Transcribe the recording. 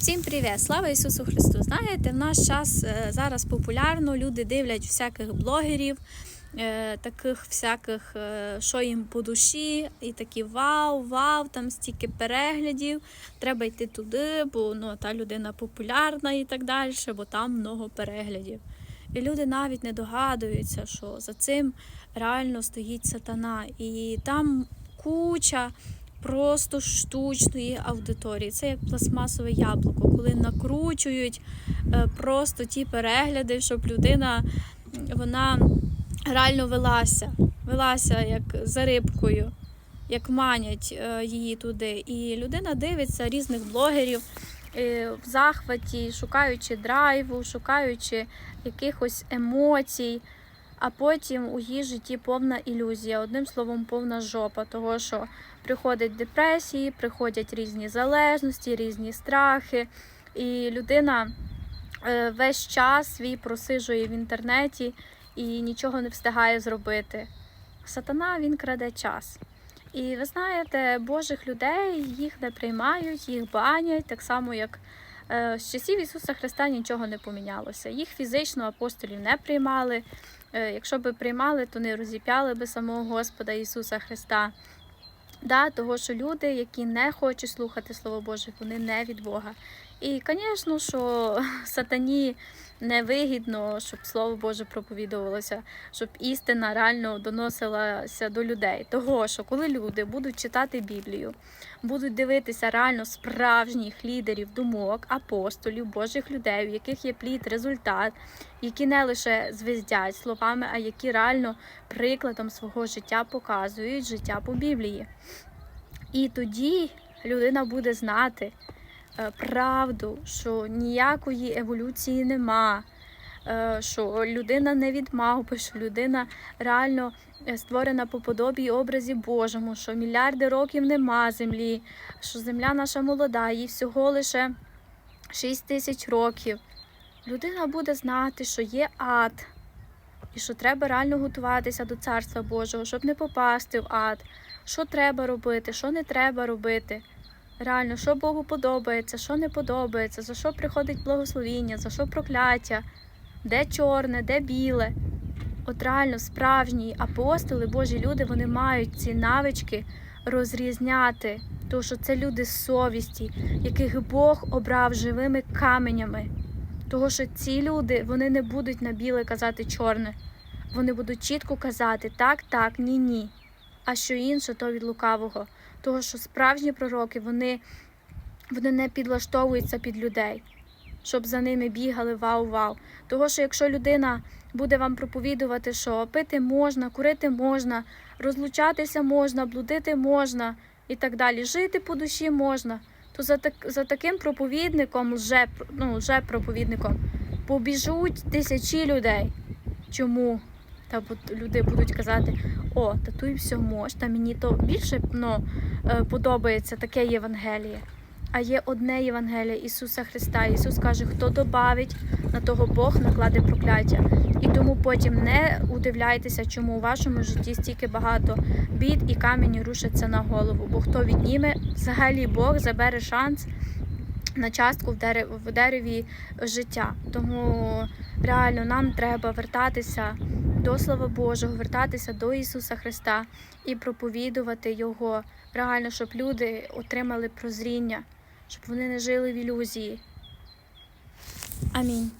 Всім привіт! Слава Ісусу Христу! Знаєте, в наш час е, зараз популярно, люди дивлять всяких блогерів, е, таких всяких, е, що їм по душі, і такі вау, вау, там стільки переглядів, треба йти туди, бо ну, та людина популярна і так далі, бо там много переглядів. І люди навіть не догадуються, що за цим реально стоїть сатана. І там куча просто штучної аудиторії. Це як пластмасове яблуко, коли накручують е, просто ті перегляди, щоб людина вона реально велася, велася як за рибкою, як манять е, її туди. І людина дивиться різних блогерів. е, В захваті, шукаючи драйву, шукаючи якихось емоцій, а потім у її житті повна ілюзія, одним словом, повна жопа, того що приходять депресії, приходять різні залежності, різні страхи, і людина е, весь час свій просижує в інтернеті і нічого не встигає зробити. Сатана він краде час. І ви знаєте, Божих людей їх не приймають, їх банять, так само як е, з часів Ісуса Христа нічого не помінялося. Їх фізично апостолів не приймали. Е, Якщо би приймали, то не розіп'яли би самого Господа Ісуса Христа. Да, того, що люди, які не хочуть слухати Слово Боже, вони не від Бога. І, звісно, що сатані невигідно, щоб Слово Боже проповідувалося, щоб істина реально доносилася до людей. Того, що коли люди будуть читати Біблію, будуть дивитися реально справжніх лідерів думок, апостолів, Божих людей, у яких є плід, результат, які не лише звездять словами, а які реально прикладом свого життя показують життя по Біблії. І тоді людина буде знати правду, що ніякої еволюції нема, е, що людина не від мавпи, що людина реально е, створена по подобі і образі Божому, що мільярди років нема землі, що земля наша молода, їй всього лише 6 тисяч років. Людина буде знати, що є ад, і що треба реально готуватися до Царства Божого, щоб не попасти в ад. Що треба робити, що не треба робити. Реально, що Богу подобається, що не подобається, за що приходить благословіння, за що прокляття, де чорне, де біле. От реально справжні апостоли, Божі люди, вони мають ці навички розрізняти, тому що це люди з совісті, яких Бог обрав живими каменями. Того, що ці люди вони не будуть на біле казати чорне. Вони будуть чітко казати так, так, ні, ні. А що інше, то від лукавого. Того, що справжні пророки вони, вони не підлаштовуються під людей, щоб за ними бігали вау-вау. Того, що якщо людина буде вам проповідувати, що пити можна, курити можна, розлучатися можна, блудити можна і так далі, жити по душі можна, то за, так, за таким проповідником, лже, ну, лже-проповідником, побіжуть тисячі людей. Чому? Та люди будуть казати, о, та тут все можна, мені то більше ну, е, подобається таке Євангеліє. А є одне Євангеліє Ісуса Христа. Ісус каже, хто добавить, на того Бог накладе прокляття. І тому потім не удивляйтеся, чому у вашому житті стільки багато бід і камені рушаться на голову. Бо хто відніме, взагалі Бог забере шанс на частку в дереві, в дереві життя. Тому реально нам треба вертатися до Слова Божого, вертатися до Ісуса Христа і проповідувати Його. Реально, щоб люди отримали прозріння, щоб вони не жили в ілюзії. Амінь.